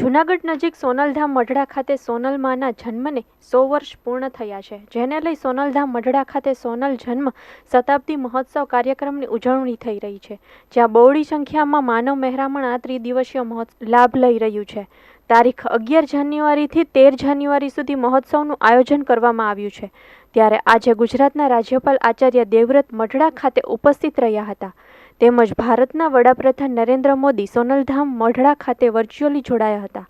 જૂનાગઢ નજીક સોનલધામ મઢડા ખાતે સોનલ માના જન્મને સો વર્ષ પૂર્ણ થયા છે. જેને લઈ સોનલધામ મઢડા ખાતે સોનલ જન્મ શતાબ્દી મહોત્સવ કાર્યક્રમની ઉજવણી થઈ રહી છે, જ્યાં બહોળી સંખ્યામાં માનવ મહેરામણ આ ત્રિદિવસીય મહોત્સવ લાભ લઈ રહ્યું છે. તારીખ અગિયાર જાન્યુઆરીથી તેર જાન્યુઆરી સુધી મહોત્સવનું આયોજન કરવામાં આવ્યું છે. ત્યારે આજે ગુજરાતના રાજ્યપાલ આચાર્ય દેવવ્રત મઢડા ખાતે ઉપસ્થિત રહ્યા હતા. તેમજ ભારતના વડાપ્રધાન નરેન્દ્ર મોદી સોનલધામ, મઢડા ખાતે વર્ચ્યુઅલી જોડાયા હતા.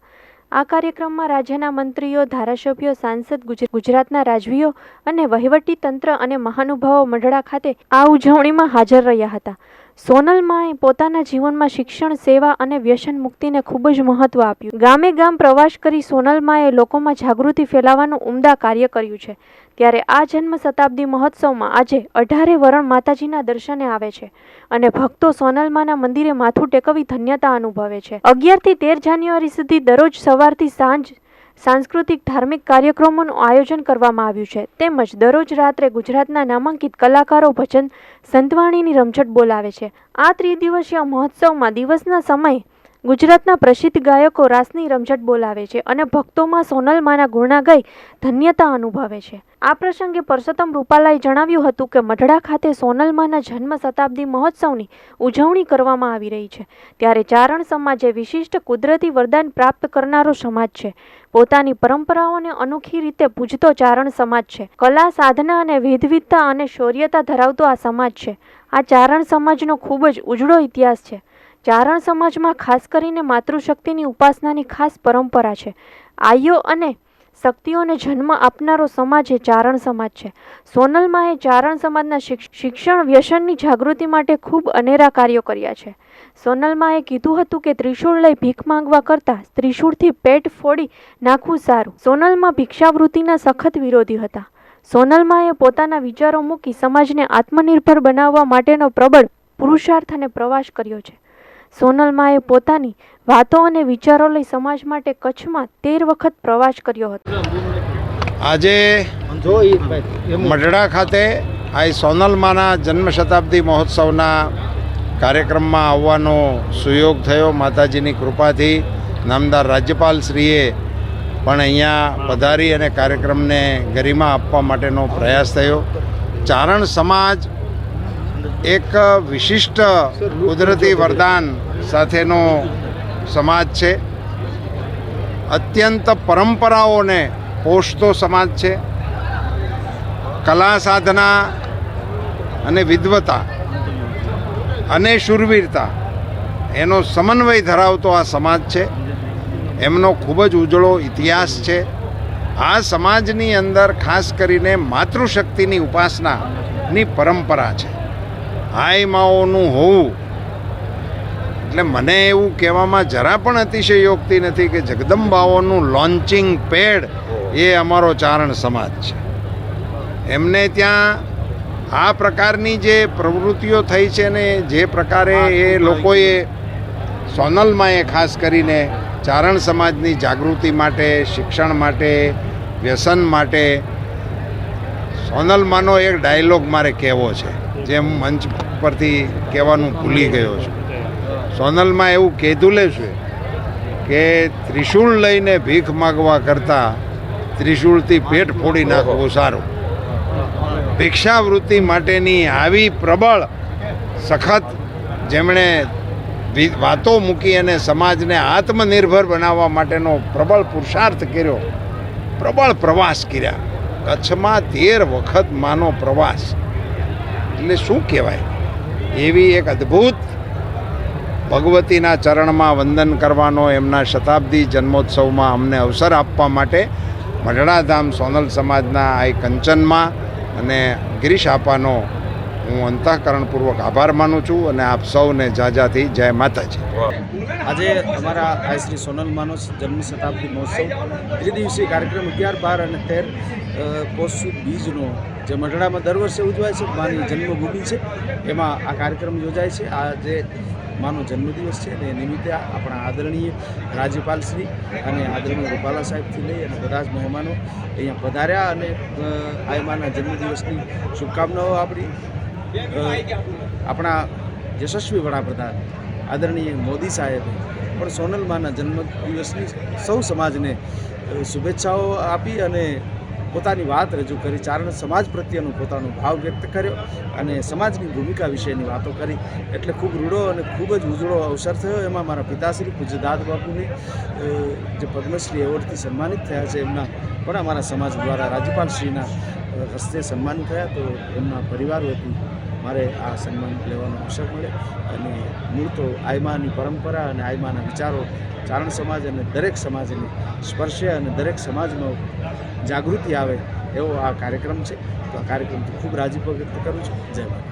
આ કાર્યક્રમમાં રાજ્યના મંત્રીઓ, ધારાસભ્યો, સાંસદ, ગુજ- ગુજરાતના રાજવીઓ અને વહીવટી તંત્ર અને મહાનુભાવો મઢડા ખાતે આ ઉજવણીમાં હાજર રહ્યા હતા. સોનલ માએ પોતાના જીવનમાં શિક્ષણ, સેવા અને વ્યસન મુક્તિને ખૂબ જ મહત્વ આપ્યું. ગામે ગામ પ્રવાસ કરી સોનલમાએ લોકોમાં જાગૃતિ ફેલાવવાનું ઉમદા કાર્ય કર્યું છે. ત્યારે આ જન્મ શતાબ્દી મહોત્સવમાં આજે અઢારે વરણ માતાજીના દર્શને આવે છે અને ભક્તો સોનલમાના મંદિરે માથું ટેકવી ધન્યતા અનુભવે છે. અગિયારથી તેર જાન્યુઆરી સુધી દરરોજ સવારથી સાંજ સાંસ્કૃતિક ધાર્મિક કાર્યક્રમોનું આયોજન કરવામાં આવ્યું છે. તેમજ દરરોજ રાત્રે ગુજરાતના નામાંકિત કલાકારો ભજન સંતવાણીની રમઝટ બોલાવે છે. આ ત્રિદિવસીય મહોત્સવમાં દિવસના સમયે ગુજરાતના પ્રસિદ્ધ ગાયકો રાસની રમઝટ બોલાવે છે અને ભક્તોમાં સોનલમાના ગુણા ગઈ ધન્યતા અનુભવે છે. આ પ્રસંગે પરસોત્તમ રૂપાલાએ જણાવ્યું હતું કે મઢડા ખાતે સોનલમાના જન્મ શતાબ્દી મહોત્સવની ઉજવણી કરવામાં આવી રહી છે. ત્યારે ચારણ સમાજ એ વિશિષ્ટ કુદરતી વરદાન પ્રાપ્ત કરનારો સમાજ છે. પોતાની પરંપરાઓને અનોખી રીતે પૂજતો ચારણ સમાજ છે. કલા, સાધના અને વિધવિધતા અને શૌર્યતા ધરાવતો આ સમાજ છે. આ ચારણ સમાજનો ખૂબ જ ઉજળો ઇતિહાસ છે. ચારણ સમાજમાં ખાસ કરીને માતૃશક્તિની ઉપાસનાની ખાસ પરંપરા છે. આયો અને શક્તિઓને જન્મ આપનારો સમાજ એ ચારણ સમાજ છે. સોનલમાં એ ચારણ સમાજના શિક્ષણ વ્યસનની જાગૃતિ માટે ખૂબ અનેરા કાર્યો કર્યા છે. સોનલમાએ કીધું હતું કે ત્રિશૂળ લઈ ભીખ માંગવા કરતાં ત્રિશૂળથી પેટ ફોડી નાખવું સારું. સોનલમાં ભિક્ષાવૃત્તિના સખત વિરોધી હતા. સોનલમાએ પોતાના વિચારો મૂકી સમાજને આત્મનિર્ભર બનાવવા માટેનો પ્રબળ પુરુષાર્થ અને પ્રવાસ કર્યો છે. સોનલમાએ પોતાની વાતો અને વિચારો લઈ સમાજ માટે કચ્છમાં તેર વખત પ્રવાસ કર્યો હતો. આજે મઢડા ખાતે આ સોનલમાના જન્મ શતાબ્દી મહોત્સવના કાર્યક્રમમાં આવવાનો સુયોગ થયો. માતાજીની કૃપાથી નામદાર રાજ્યપાલશ્રીએ પણ અહીંયા પધારી અને કાર્યક્રમને ગરિમા આપવા માટેનો પ્રયાસ થયો. ચારણ સમાજ એક વિશિષ્ટ કુદરતી વરદાન સાથેનો સમાજ છે. અત્યંત પરંપરાઓને પોષતો સમાજ છે. કલા સાધના અને વિદ્વતા અને શૂરવીરતા એનો સમન્વય ધરાવતો આ સમાજ છે. એમનો ખૂબ જ ઉજળો ઇતિહાસ છે. આ સમાજની અંદર ખાસ કરીને માતૃશક્તિની ઉપાસનાની પરંપરા છે. આઈ માઓનું હોવું. એટલે મને એવું કહેવામાં જરા પણ અતિશયોક્તિ નથી કે જગદંબાઓનું લોન્ચિંગ પેડ એ અમારો ચારણ સમાજ છે. એમને ત્યાં આ પ્રકારની જે પ્રવૃત્તિઓ થઈ છે ને જે પ્રકારે એ લોકોએ સોનલમાં એ ખાસ કરીને ચારણ સમાજની જાગૃતિ માટે શિક્ષણ માટે વ્યસન માટે સોનલમાંનો એક ડાયલોગ મારે કહેવો છે. જે હું મંચ પરથી કહેવાનું ભૂલી ગયો છું. સોનલમાં એવું કીધું છે કે ત્રિશૂળ લઈને ભીખ માગવા કરતાં ત્રિશૂળથી પેટ ફોડી નાખવું સારું. ભિક્ષાવૃત્તિ માટેની આવી પ્રબળ સખત જેમણે વાતો મૂકી અને સમાજને આત્મનિર્ભર બનાવવા માટેનો પ્રબળ પુરુષાર્થ કર્યો, પ્રબળ પ્રવાસ કર્યા. કચ્છમાં તેર વખત માનો પ્રવાસ. એટલે શું કહેવાય? એવી એક અદ્ભુત ભગવતીના ચરણમાં વંદન કરવાનો એમના શતાબ્દી જન્મોત્સવમાં અમને અવસર આપવા માટે મઢડાધામ સોનલ સમાજના આ કંચનમાં અને ગિરીશ આપાનો હું અંતઃકરણપૂર્વક આભાર માનું છું અને આપ સૌને જાજાથી જય માતાજી. આજે અમારા આ શ્રી સોનલ માનોસ જન્મ શતાબ્દી મહોત્સવ. ત્રિદિવસીય કાર્યક્રમ અગિયાર, બાર અને તેર પોષ બીજનો જે મઢડામાં દર વર્ષે ઉજવાય છે, માની જન્મભૂમિ છે. એમાં આ કાર્યક્રમ યોજાય છે. આ જે માનો જન્મદિવસ છે અને એ નિમિત્તે આપણા આદરણીય રાજ્યપાલશ્રી અને આદરણીય રૂપાલા સાહેબથી લઈ અને બધા જ મહેમાનો અહીંયા પધાર્યા અને આ માના જન્મદિવસની શુભકામનાઓ આપણી. આપણા યશસ્વી વડાપ્રધાન આદરણીય મોદી સાહેબે પણ સોનલમાના જન્મદિવસની સૌ સમાજને શુભેચ્છાઓ આપી અને પોતાની વાત રજૂ કરી, ચારણ સમાજ પ્રત્યેનો પોતાનો ભાવ વ્યક્ત કર્યો અને સમાજની ભૂમિકા વિશેની વાતો કરી. એટલે ખૂબ રૂડો અને ખૂબ જ ઉજળો અવસર થયો. એમાં મારા પિતાશ્રી પૂજ્ય દાદ બાપુને જે પદ્મશ્રી એવોર્ડથી સન્માનિત થયા છે એમના, પણ અમારા સમાજ દ્વારા રાજ્યપાલશ્રીના હસ્તે સન્માન થયા તો એમના પરિવાર વતી મારે આ સન્માન લેવાનો અવસર મળે અને મૂળ તો આયમાની પરંપરા અને આયમાના વિચારો ચારણ સમાજ અને દરેક સમાજને સ્પર્શે અને દરેક સમાજમાં જાગૃતિ આવે એવો આ કાર્યક્રમ છે. તો આ કાર્યક્રમથી ખૂબ રાજીપો વ્યક્ત કરું છું. જય માતા